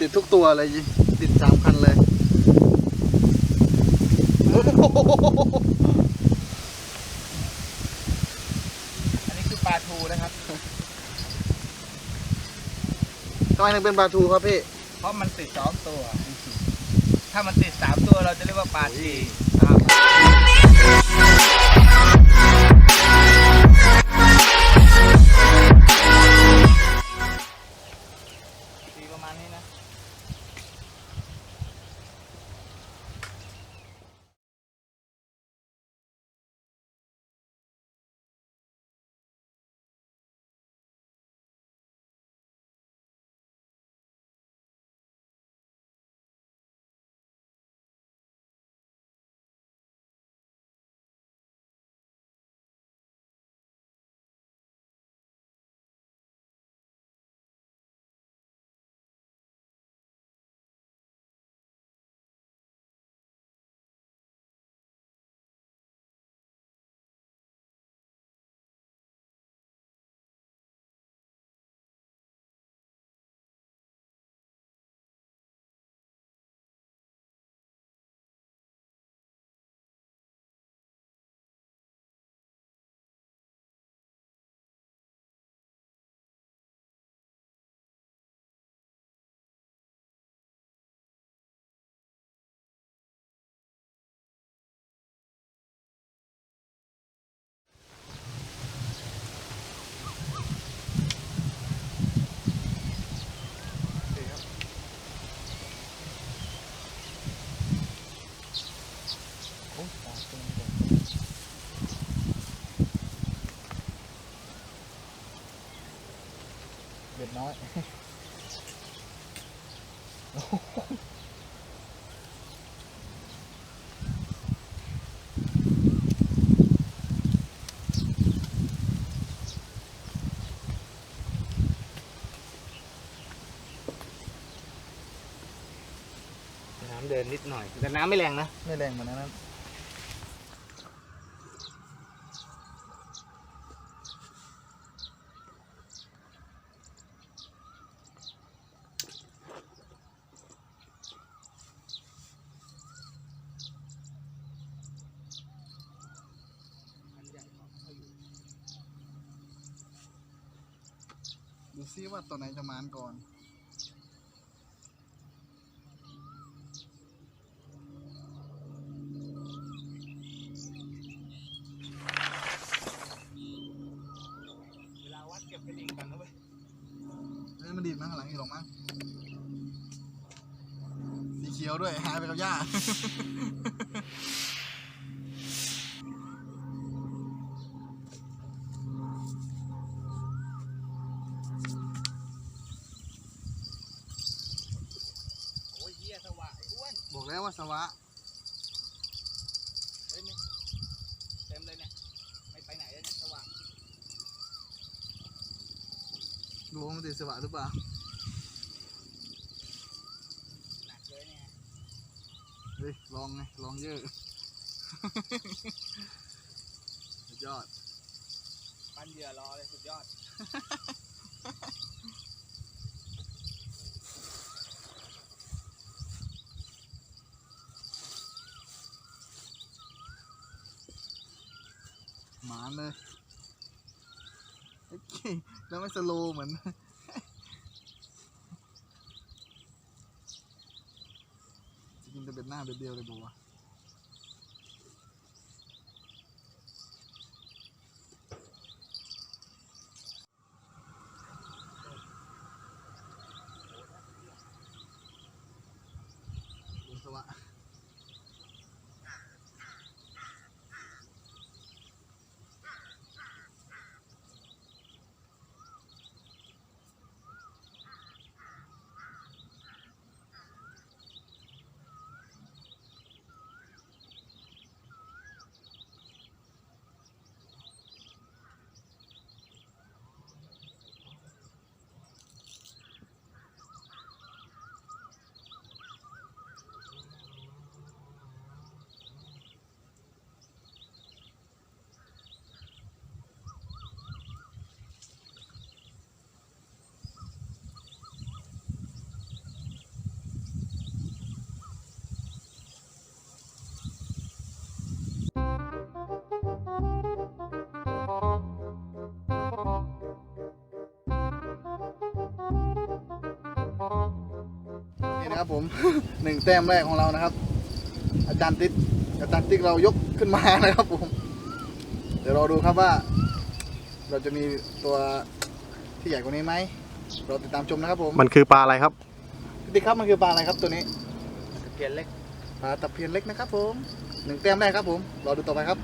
ติดทุกตัวเลยยิติดสามคันเลยโอ้โหอันนี้คือปลาทูนะครับทำไมถึงเป็นปลาทูครับพี่ เพราะมันติดสองตัว ถ้ามันติดสามตัวเราจะเรียกว่าปลาทีครับตีประมาณนี้นะ โอ้ปลาตัวนี้ เบ็ดน้อยน้ำเดินนิดหน่อย แต่น้ำไม่แรงนะ ไม่แรงเหมือนนั้น ซิว่าตัวไหนจะมานก่อนเวลาวัดเก็บกระดิ่งกันนะเว้ยเอ้ยมันดีดมาข้างหลังอีกหรอกมั้งสีเขียวด้วย หายไปกับหญ้า โอ้ยเหี้ยสว่างไอ้อ้วน บอกแล้วว่าสวะ เฮ้ยนี่เต็มเลยเนี่ย ไม่ไปไหนเลยเนี่ยสว่าง ดูว่ามันติดสวะหรือเปล่าหนักเลยเนี่ยเฮ้ยลองไงลองเยอะ สุดยอด ปั้นเหยื่อรอเลยสุดยอด หมานเลยโอเค แล้วไม่สโลว์เหมือนจะกินแต่เบ็ดหน้าเบ็ดเดียวเลยบัว นะครับผม หนึ่งแต้มแรกของเรานะครับ อาจารย์ติ๊กอาจารย์ติ๊กเรายกขึ้นมานะครับผม เดี๋ยวรอดูครับว่า เราจะมีตัวที่ใหญ่กว่านี้ไหมเราติดตามชมนะครับผมมันคือปลาอะไรครับพี่ติ๊กครับมันคือปลาอะไรครับตัวนี้เพียนเล็กปลาตะเพียนเล็กนะครับผมหนึ่งแต้มแรกครับผมรอดูต่อไปครับ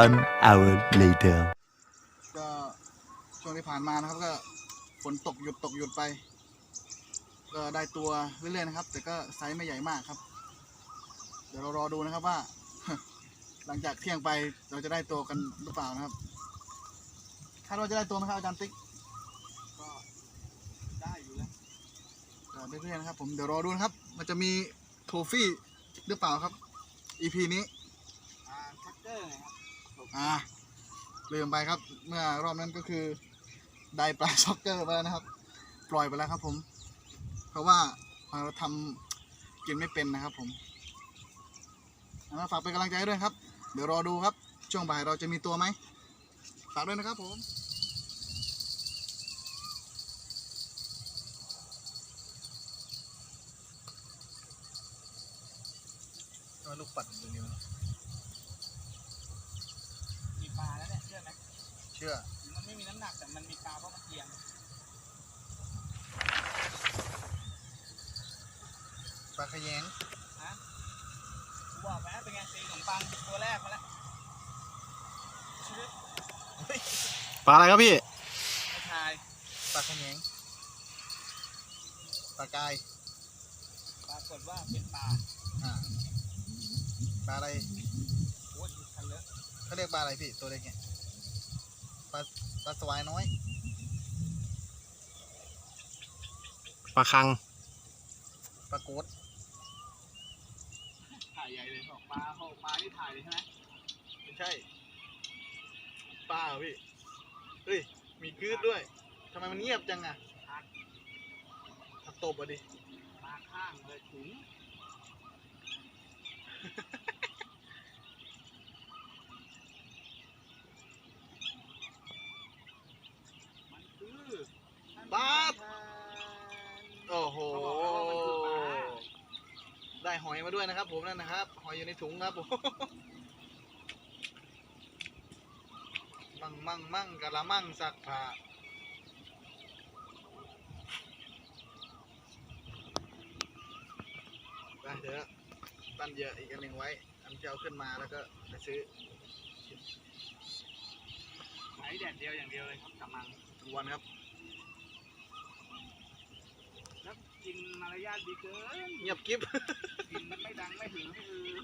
One hour later. ก็ช่วงที่ผ่านมานะครับ ก็ฝนตกหยุดตกหยุดไป ก็ได้ตัวเรื่อยๆนะครับ แต่ก็ไซส์ไม่ใหญ่มากครับ เดี๋ยวเรารอดูนะครับว่า หลังจากเที่ยงไปเราจะได้ตัวกันหรือเปล่านะครับคาดว่าจะได้ตัวไหมครับอาจารย์ติ๊กก็ได้อยู่แล้วก็เรื่อยๆนะครับ ผมเดี๋ยวรอดูนะครับ มันจะมีโทฟี่หรือเปล่าครับ EP นี้อ่าชักเกอร์ไงครับ อ่าลืมไปครับ เมื่อรอบนั้นก็คือได้ปลาช็อกเกอร์ไปแล้วนะครับ ปล่อยไปแล้วครับผม เพราะว่าเราทำกินไม่เป็นนะครับผมเอาฝากเป็นกำลังใจด้วยครับ เดี๋ยวรอดูครับ ช่วงบ่ายเราจะมีตัวไหมฝากด้วยนะครับผมลูกปัดอยู่นี่ มีปลาแล้วเนี่ยเชื่อไหม เชื่อ มันไม่มีน้ำหนักแต่มันมีปลาเพราะมันเอียงปลาขยงฮะกูบอกไหมเป็นไงตีขนมปังตัวแรกมาแล้วปลาอะไรครับพี่ไม่ทายปลาขยงปลากายปรากฏว่าเป็นปลาอ่าปลาอะไรโอ้ยทันเลอะเขาเรียกปลาอะไรพี่ตัวเล็กเนี่ย ปลาปลาสวายน้อยปลาคังปลาโกดถ่ายใหญ่เลยบอกปลาหกปลาที่ถ่ายเลยใช่ไหมไม่ใช่ปลาเหรอพี่เฮ้ยมีกึดด้วยทำไมมันเงียบจังอะถ้าตบอะดิปลาข้างเลยถุงมันคือ ปลาโอ้โห เขาบอกแล้วว่ามันคือปลา ได้หอยมาด้วยนะครับ ผมนั่นนะครับหอยอยู่ในถุงครับผมมั่งมั่งมั่งกะละมั่งสักผ้าไปเดี๋ยวตั้นเหยอะอีกอันหนึ่งไว้ อันที่เอาขึ้นมาแล้วก็ไปซื้อใช้แดดเดียวอย่างเดียวเลยครับกำมังทุกวันครับแล้วกินมารยาทดีเกินเงียบกิ๊บ กินไม่ดังไม่ถึงไม่อือ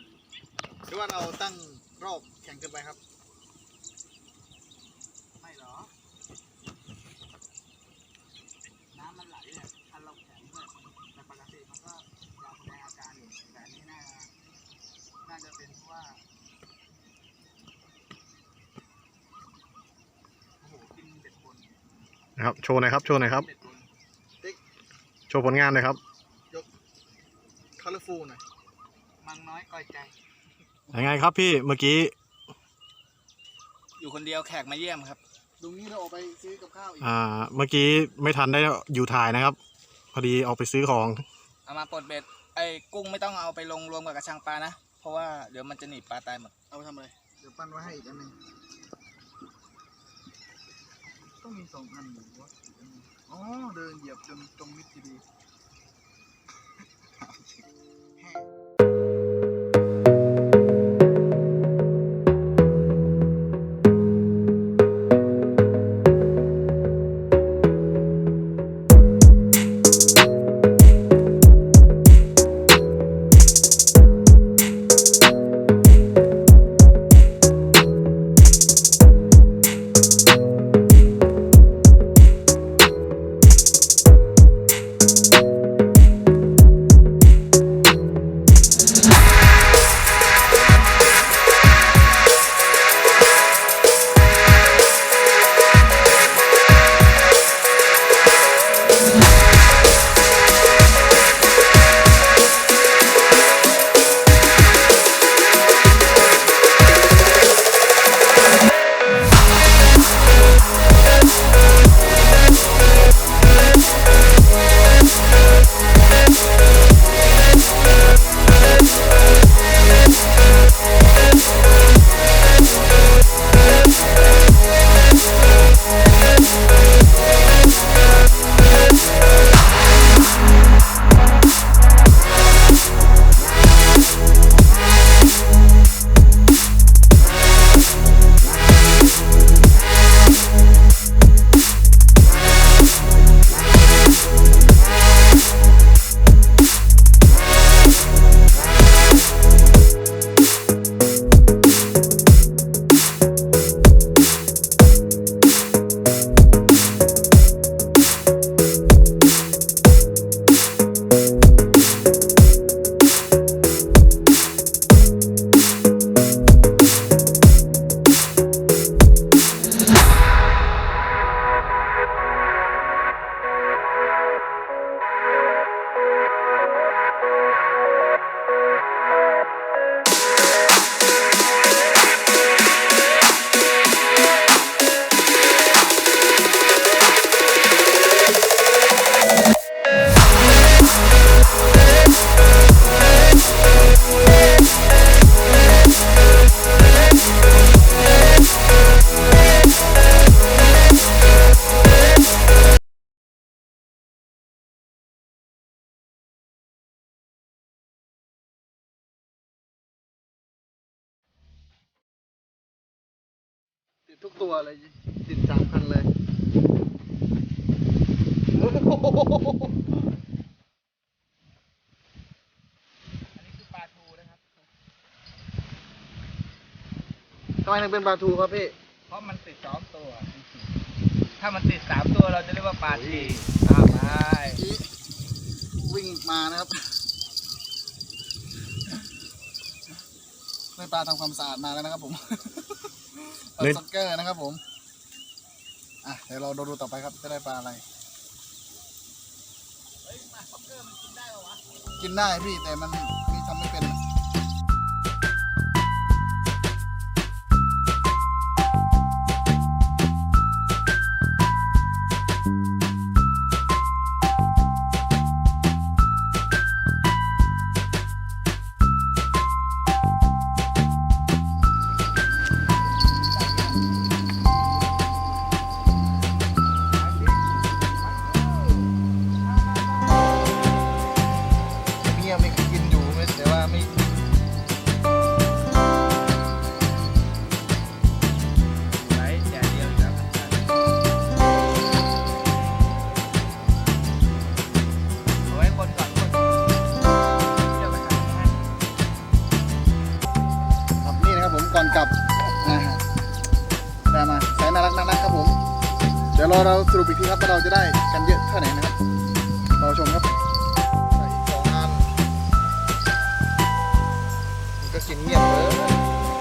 หรือว่าเราตั้งรอบแข่งกันไปครับ ไม่หรอ น้ำมันไหลเนี่ยคันเราแข็งด้วยแต่ปกติมันก็ยาแสดงอาการอยู่แต่อันนี่น่าน่าจะเป็นเพราะว่าโอ้โหกินเด็ดบนนะครับ โชว์หน่อยครับ โชว์หน่อยครับ เด็ดบนโชว์ผลงานหน่อยครับ คาร์ฟูหน่อย มังน้ อยก่อยใจ ยังไงครับพี่เมื่อกี้ อยู่คนเดียวแขกมาเยี่ยมครับตรงนี้เราออกไปซื้อกับข้าวอีก อ่า เมื่อกี้ไม่ทันได้อยู่ถ่ายนะครับ พอดีออกไปซื้อของ เอามาปลดเบ็ดไอ้กุ้งไม่ต้องเอาไปลงรวมกับกระชังปลานะ เพราะว่าเดี๋ยวมันจะหนีบปลาตายหมด เอาไปทำอะไร เดี๋ยวปั้นไว้ให้อีกอันหนึ่งต้องมีสองอันอยู่วะอีกอันหนึ่งอ๋อ เดินเหยียบจนตรงมิดทีดี ตัวเลยติดสามคันเลยโอ้โหอันนี้คือปลาทูนะครับทำไมถึงเป็นปลาทูครับพี่ เพราะมันติดสองตัว ถ้ามันติดสามตัวเราจะเรียกว่าปลาทีอ้าวไปกี้วิ่งมานะครับได้ปลาทำความสะอาดมาแล้วนะครับผม ปลาเล่นซ็อกเกอร์นะครับผมอะเดี๋ยวเราดูต่อไปครับจะได้ปลาอะไรกินได้พี่แต่มันพี่ทำไม่เป็น ดี๋ยวรอเราสรุปอีกทีครับว่าเราจะได้กันเยอะเท่ไหร่นะครับรอชมครับใส่สองอันมันก็กินเงียบเลย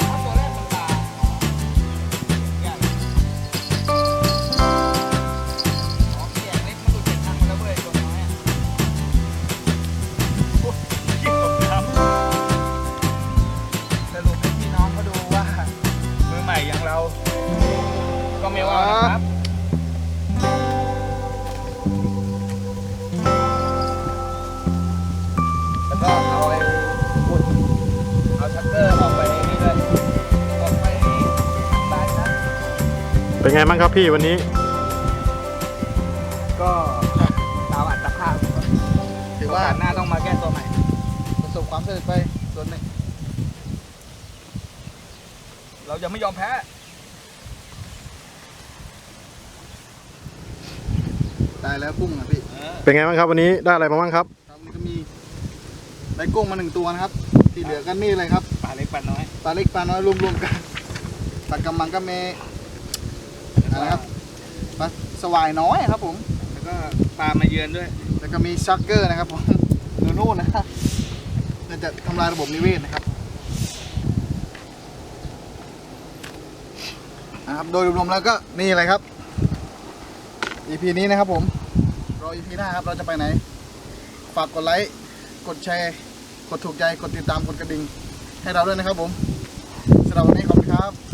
เอาตัวแรายเนี่ยอ๋อเสียงเล็กมับ เป็นไงบ้างครับพี่วันนี้ ก็ตามอัตภาพถือว่าว่าหน้าต้องมาแก้ตัวใหม่ ประสบความสำเร็จไปส่วนหนึ่ง เราจะไม่ยอมแพ้ ตายแล้วกุ้งอะพี่เป็นไงบ้างครับวันนี้ได้อะไรมาบ้างครับ ครับนี่ก็มีได้กุ้งมาหนึ่งตัวนะครับ ที่เหลือกันนี่เลยครับปลาเล็กปลาน้อยปลาเล็กปลาน้อยรวมๆกันปลากำมังก็เม อะไรครับปลาสวายน้อยครับผม แล้วก็ปลามาเยือนด้วย แล้วก็มีชักเกอร์นะครับผมอยู่นู่นนะครับน่าจะทำลายระบบนิเวศนะครับนะครับ โดยรวมๆแล้วก็นี่เลยครับ EP นี้นะครับผมรอ EP หน้าครับเราจะไปไหน ฝากกดไลค์กดแชร์ กดถูกใจ กดติดตามกดกระดิ่ง ให้เราด้วยนะครับผมสำหรับวันนี้ขอบคุณครับ